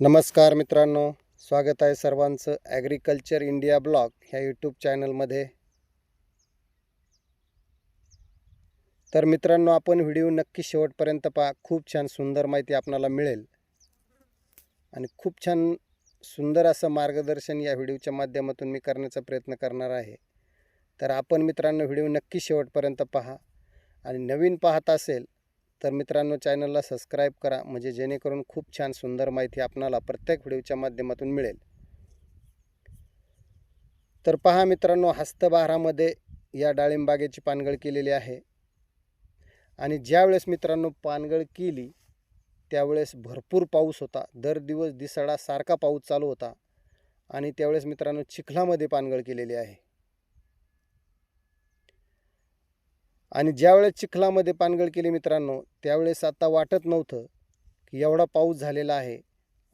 नमस्कार मित्रांनो स्वागत आहे सर्वांचं ॲग्रिकल्चर इंडिया ब्लॉग ह्या यूट्यूब चॅनलमध्ये तर मित्रांनो आपण व्हिडिओ नक्की शेवटपर्यंत पहा. खूप छान सुंदर माहिती आपणाला मिळेल. आणि खूप छान सुंदर असं मार्गदर्शन या व्हिडिओच्या माध्यमातून मी करण्याचा प्रयत्न करणार आहे. तर आपण मित्रांनो व्हिडिओ नक्की शेवटपर्यंत पहा. आणि नवीन पाहत असेल तर मित्रांनो चॅनलला सबस्क्राईब करा म्हणजे जेणेकरून खूप छान सुंदर माहिती आपणाला प्रत्येक व्हिडिओच्या माध्यमातून मिळेल. तर पहा मित्रांनो हस्तबहारामध्ये या डाळिंबागेची पानगळ केलेली आहे. आणि ज्यावेळेस मित्रांनो पानगळ केली त्यावेळेस भरपूर पाऊस होता. दर दिवस दिसाडा सारखा पाऊस चालू होता. आणि त्यावेळेस मित्रांनो चिखलामध्ये पानगळ केलेली आहे. आणि ज्यावेळेस चिखलामध्ये पानगळ केली मित्रांनो त्यावेळेस आता वाटत नव्हतं की एवढा पाऊस झालेला आहे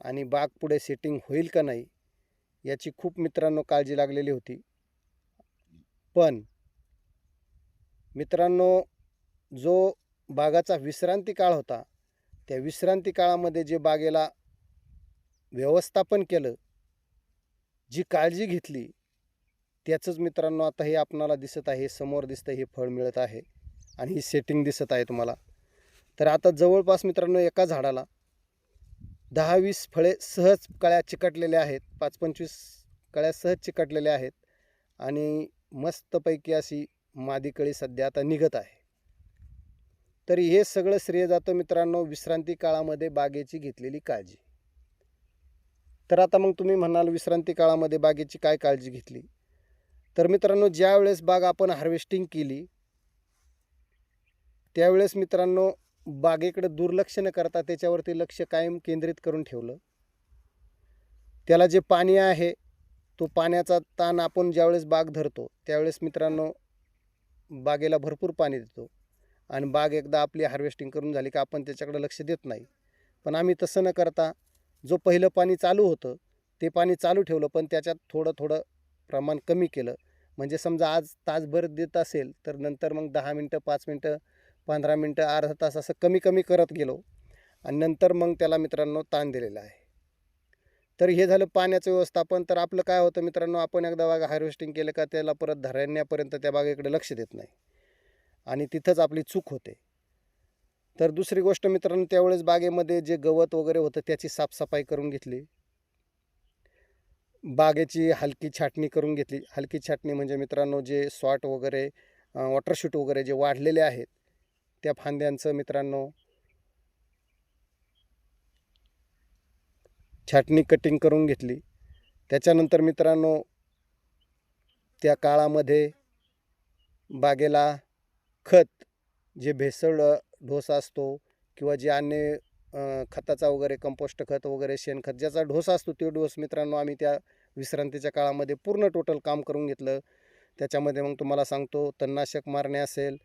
आणि बाग पुढे सेटिंग होईल का नाही याची खूप मित्रांनो काळजी लागलेली होती. पण मित्रांनो जो बागाचा विश्रांती काळ होता त्या विश्रांती काळामध्ये जे बागेला व्यवस्थापन केलं जी काळजी घेतली त्याचंच मित्रांनो आता हे आपणाला दिसत आहे समोर दिसतं हे फळ मिळत आहे आणि ही सेटिंग दिसत आहे तुम्हाला. तर आता जवळपास मित्रांनो एका झाडाला दहा वीस फळे सहज कळ्या चिकटलेल्या आहेत पाच पंचवीस कळ्या सहज चिकटलेल्या आहेत आणि मस्तपैकी अशी मादी कळी सध्या आता निघत आहे. तर हे सगळं श्रेय जातं मित्रांनो विश्रांती काळामध्ये बागेची घेतलेली काळजी. तर आता मग तुम्ही म्हणाल विश्रांती काळामध्ये बागेची काय काळजी घेतली? तर मित्रांनो ज्यावेळेस बाग आपण हार्वेस्टिंग केली त्यावेळेस मित्रांनो बागेकडे दुर्लक्ष न करता त्याच्यावरती लक्ष कायम केंद्रित करून ठेवलं. त्याला जे पाणी आहे तो पाण्याचा ताण आपण ज्यावेळेस बाग धरतो त्यावेळेस मित्रांनो बागेला भरपूर पाणी देतो. आणि बाग एकदा आपली हार्वेस्टिंग करून झाली का आपण त्याच्याकडे लक्ष देत नाही. पण आम्ही तसं न करता जो पहिलं पाणी चालू होतं ते पाणी चालू ठेवलं पण त्याच्यात थोडं थोडं प्रमाण कमी केलं. म्हणजे समजा आज तासभर देत असेल तर नंतर मग दहा मिनटं पाच मिनटं पंधरा मिनटं अर्धा तास असं कमी कमी करत गेलो आणि नंतर मग त्याला मित्रांनो ताण दिलेला आहे. तर हे झालं पाण्याचं व्यवस्थापन. तर आपलं काय होतं मित्रांनो आपण एकदा बाग हार्वेस्टिंग केलं का त्याला परत धरण्यापर्यंत त्या बागेकडे लक्ष देत नाही. आणि तिथंच आपली चूक होते. तर दुसरी गोष्ट मित्रांनो त्यावेळेस बागेमध्ये जे गवत वगैरे होतं त्याची साफसफाई करून घेतली. बागेची हलकी छाटणी करून घेतली. हलकी छाटणी म्हणजे मित्रांनो जे सॉट वगैरे वॉटरशूट वगैरे जे वाढलेले आहेत त्या फांद्यांचं मित्रांनो छाटणी कटिंग करून घेतली. त्याच्यानंतर मित्रांनो त्या काळामध्ये बागेला खत जे भेसळ ढोस असतो किंवा जे अन्य खताचा वगैरे कंपोस्ट खत वगैरे शेणखत ज्याचा ढोस असतो तो डोस मित्रांनो आम्ही त्या विश्रांतीच्या काळामध्ये पूर्ण टोटल काम करून घेतलं. त्याच्यामध्ये मग तुम्हाला सांगतो तणनाशक मारणे असेल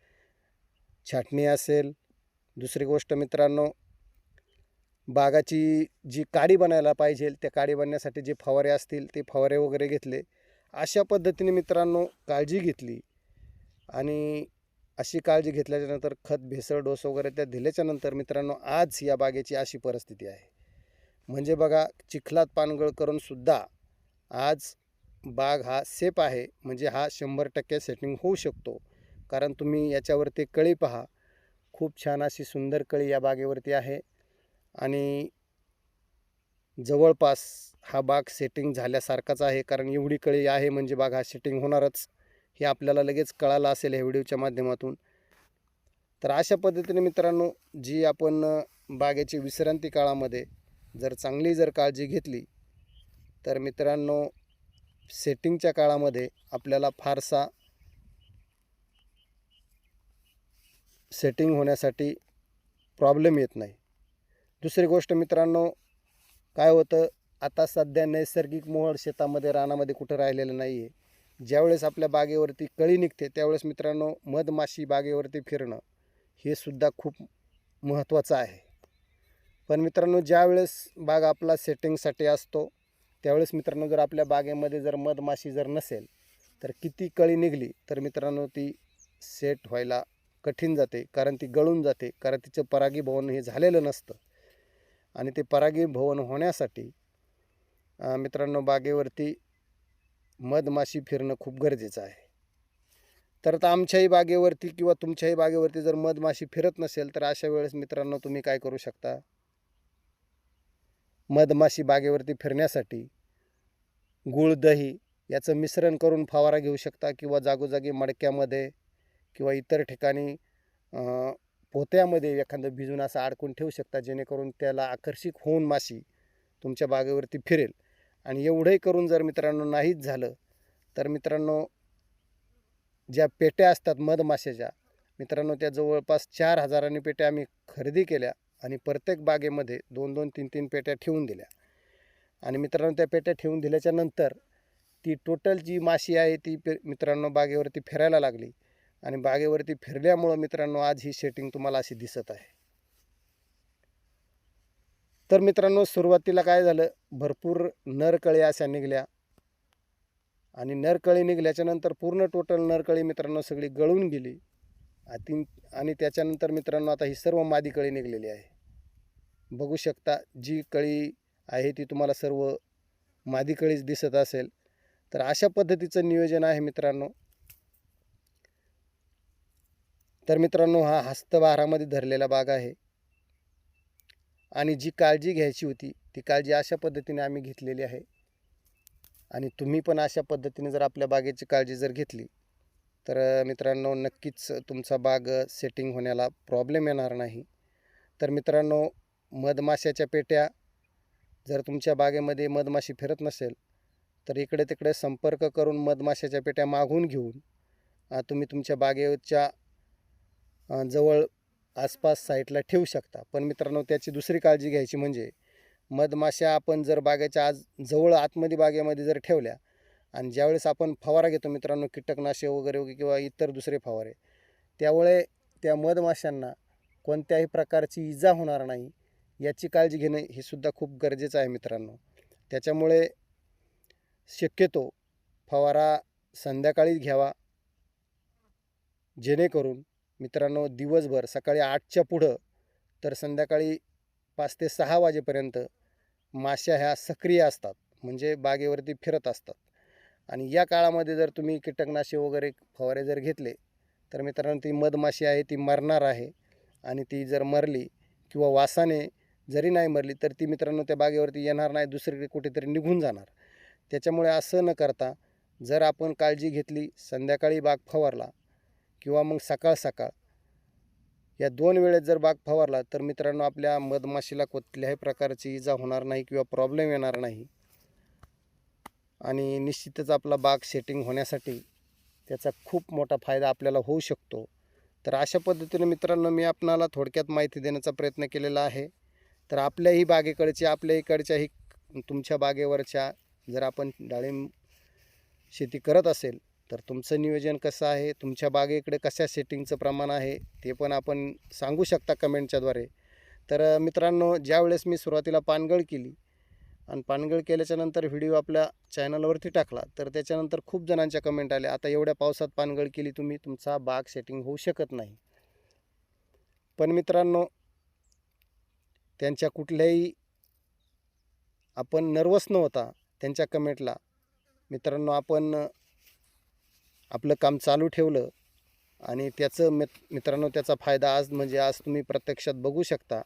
छाटणी असेल. दुसरी गोष्ट मित्रांनो बागाची जी काडी बनायला पाहिजे त्या काडी बनण्यासाठी जे फवारे असतील ते फवारे वगैरे घेतले. अशा पद्धतीने मित्रांनो काळजी घेतली. आणि अशी काळजी घेतल्याच्यानंतर खत भेसळ डोस वगैरे त्या दिल्याच्यानंतर मित्रांनो आज या बागेची अशी परिस्थिती आहे. म्हणजे बघा चिखलात पानगळ करूनसुद्धा आज बाग हा सेफ आहे. म्हणजे हा शंभर टक्के सेटिंग होऊ शकतो. कारण तुम्ही याच्यावरती कळी पहा. खूप छान अशी सुंदर कळी या बागेवरती आहे. आणि जवळपास हा बाग सेटिंग झाल्यासारखाच आहे. कारण एवढी कळी आहे म्हणजे बाग हा सेटिंग होणारच. हे आपल्याला लगेच कळालं असेल ह्या व्हिडिओच्या माध्यमातून. तर अशा पद्धतीने मित्रांनो जी आपण बागेची विश्रांती काळामध्ये जर चांगली जर काळजी घेतली तर मित्रांनो सेटिंगच्या काळामध्ये आपल्याला फारसा सेटिंग होण्यासाठी प्रॉब्लेम येत नाही. दुसरी गोष्ट मित्रांनो काय होतं आता सध्या नैसर्गिक मोहळ शेतामध्ये रानामध्ये कुठं राहिलेलं नाही आहे ज्यावेळेस आपल्या बागेवरती कळी निघते त्यावेळेस मित्रांनो मधमाशी बागेवरती फिरणं हे सुद्धा खूप महत्त्वाचं आहे. पण मित्रांनो ज्यावेळेस बाग आपला सेटिंगसाठी असतो त्यावेळेस मित्रांनो जर आपल्या बागेमध्ये जर मधमाशी जर नसेल तर किती कळी निघली तर मित्रांनो ती सेट व्हायला कठीण जाते कारण ती गळून जाते कारण तिचं परागीभवन हे झालेलं नसतं. आणि ते परागीभवन होण्यासाठी मित्रांनो बागेवरती मधमाशी फिरणं खूप गरजेचं आहे. तर आता आमच्याही बागेवरती किंवा तुमच्याही बागेवरती जर मधमाशी फिरत नसेल तर अशा वेळेस मित्रांनो तुम्ही काय करू शकता? मधमाशी बागेवरती फिरण्यासाठी गूळ दही याचं मिश्रण करून फवारा घेऊ शकता किंवा जागोजागी मडक्यामध्ये किंवा इतर ठिकाणी पोत्यामध्ये एखादं भिजून असं अडकून ठेवू शकता जेणेकरून त्याला आकर्षित होऊन माशी तुमच्या बागेवरती फिरेल. आणि एवढंही करून जर मित्रांनो नाहीच झालं तर मित्रांनो ज्या पेट्या असतात मधमाशाच्या मित्रांनो त्या जवळपास चार हजारांनी पेट्या आम्ही खरेदी केल्या आणि प्रत्येक बागेमध्ये दोन दोन तीन तीन पेट्या ठेवून दिल्या. आणि मित्रांनो त्या पेट्या ठेवून दिल्याच्या नंतर ती टोटल जी माशी आहे ती पे मित्रांनो बागेवरती फिरायला लागली. आणि बागेवरती फिरल्यामुळं मित्रांनो आज ही सेटिंग तुम्हाला अशी दिसत आहे. तर मित्रांनो सुरुवातीला काय झालं? भरपूर नरकळी अशा निघल्या. आणि नरकळी निघल्याच्यानंतर पूर्ण टोटल नरकळी मित्रांनो सगळी गळून गेली. आती आणि त्याच्यानंतर मित्रांनो आता ही सर्व मादी कळी निघलेली आहे. बघू शकता जी कळी आहे ती तुम्हाला सर्व मादी कळीच दिसत असेल. तर अशा पद्धतीचं नियोजन आहे मित्रांनो. तर मित्रांनो हा हस्तभारामध्ये धरलेला बाग आहे. आणि जी काळजी घ्यायची होती ती काळजी अशा पद्धतीने आम्ही घेतलेली आहे. आणि तुम्ही पण अशा पद्धतीने जर आपल्या बागेची काळजी जर घेतली तर मित्रांनो नक्कीच तुमचा बाग सेटिंग होण्याला प्रॉब्लेम येणार नाही. तर मित्रांनो मधमाशाच्या पेट्या जर तुमच्या बागेमध्ये मधमाशी फिरत नसेल तर इकडे तिकडे संपर्क करून मधमाशाच्या पेट्या मागून घेऊन तुम्ही तुमच्या बागेच्या जवळ आसपास साईटला ठेवू शकता. पण मित्रांनो त्याची दुसरी काळजी घ्यायची म्हणजे मधमाशा आपण जर बागेच्या आज जवळ आतमध्ये बागेमध्ये जर ठेवल्या आणि ज्यावेळेस आपण फवारा घेतो मित्रांनो कीटकनाशक वगैरे वगैरे किंवा इतर दुसरे फवारे त्यामुळे त्या मधमाशांना कोणत्याही प्रकारची इजा होणार नाही याची काळजी घेणे हे सुद्धा खूप गरजेचं आहे मित्रांनो. त्याच्यामुळे शक्यतो फवारा संध्याकाळीच घ्यावा जेणेकरून मित्रांनो दिवसभर सकाळी आठच्या पुढं तर संध्याकाळी पाच ते सहा वाजेपर्यंत माश्या ह्या सक्रिय असतात म्हणजे बागेवरती फिरत असतात. आणि या काळामध्ये जर तुम्ही कीटकनाशक वगैरे फवारे जर घेतले तर मित्रांनो ती मधमाशी आहे ती मरणार आहे. आणि ती जर मरली किंवा वासाने जरी नाही मरली तर ती मित्रांनो त्या बागेवरती येणार नाही दुसरीकडे कुठेतरी निघून जाणार. त्याच्यामुळे असं न करता जर आपण काळजी घेतली संध्याकाळी बाग फवारला किंवा मग सकाळ सकाळ. या दोन वेळेत जर बाग फवारला तर मित्रांनो आपल्या मधमाशीला कुठल्याही प्रकारची इजा होणार नाही किंवा प्रॉब्लेम येणार नाही. आणि निश्चितच आपला बाग सेटिंग होण्यासाठी त्याचा खूप मोठा फायदा आपल्याला होऊ शकतो. तर अशा पद्धतीने मित्रांनो मी आपणाला थोडक्यात माहिती देण्याचा प्रयत्न केलेला आहे. तर आपल्याही बागेकडच्या आपल्या इकडच्याही तुमच्या बागेवरच्या जर आपण डाळिंब शेती करत असेल तर तुमचं नियोजन कसं आहे? तुमच्या बागेकडे कशा सेटिंगचं प्रमाण आहे? ते पण आपण सांगू शकता कमेंटच्याद्वारे तर मित्रांनो ज्यावेळेस मी सुरुवातीला पानगळ केली आणि पानगळ केल्याच्यानंतर व्हिडिओ आपल्या चॅनलवरती टाकला तर त्याच्यानंतर खूप जणांच्या कमेंट आल्या आता एवढ्या पावसात पानगळ केली तुम्ही तुमचा बाग सेटिंग होऊ शकत नाही. पण मित्रांनो त्यांच्या कुठल्याही आपण नर्वस नव्हता त्यांच्या कमेंटला मित्रांनो आपण आपलं काम चालू ठेवलं आणि त्याचं मित मित्रांनो त्याचा फायदा आज म्हणजे आज तुम्ही प्रत्यक्षात बघू शकता.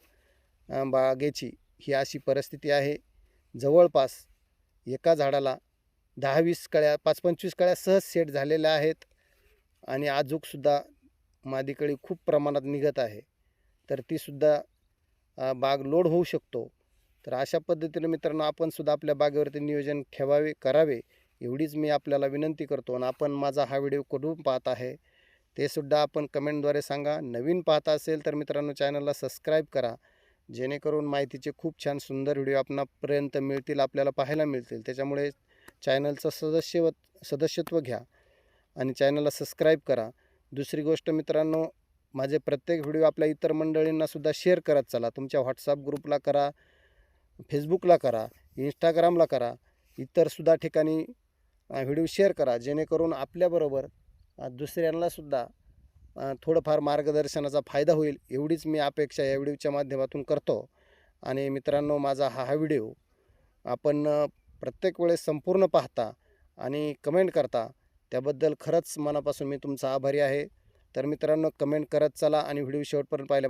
बागेची ही अशी परिस्थिती आहे. जवळपास एका झाडाला दहा वीस कळ्या पाच पंचवीस कळ्या सहज सेट झालेल्या आहेत आणि आजूकसुद्धा मादीकळी खूप प्रमाणात निघत आहे. तर तीसुद्धा बाग लोड होऊ शकतो. तर अशा पद्धतीनं मित्रांनो आपणसुद्धा आपल्या बागेवरती नियोजन ठेवावे करावे. एवढीच मी आपल्याला विनंती करतो आणि आपण माझा हा व्हिडिओ कुठून पाहत आहे ते सुद्धा आपण कमेंटद्वारे सांगा. नवीन पाहता असेल तर मित्रांनो चॅनलला सबस्क्राईब करा जेणेकरून माहितीचे खूप छान सुंदर व्हिडिओ आपणापर्यंत मिळतील आपल्याला पाहायला मिळतील. त्याच्यामुळे चॅनलचं सदस्यव सदस्यत्व घ्या आणि चॅनलला सबस्क्राईब करा. दुसरी गोष्ट मित्रांनो माझे प्रत्येक व्हिडिओ आपल्या इतर मंडळींनासुद्धा शेअर करत चला. तुमच्या व्हॉट्सअप ग्रुपला करा फेसबुकला करा इंस्टाग्रामला करा इतरसुद्धा ठिकाणी व्हिडिओ शेअर करा जेणेकरून आपल्याबरोबर दुसऱ्यांनासुद्धा थोडंफार मार्गदर्शनाचा फायदा होईल एवढीच मी अपेक्षा या व्हिडिओच्या माध्यमातून करतो. आणि मित्रांनो माझा हा हा व्हिडिओ आपण प्रत्येक वेळेस संपूर्ण पाहता आणि कमेंट करता त्याबद्दल खरंच मनापासून मी तुमचा आभारी आहे. तर मित्रांनो कमेंट करत चला आणि व्हिडिओ शेवटपर्यंत पाहिल्याबद्दल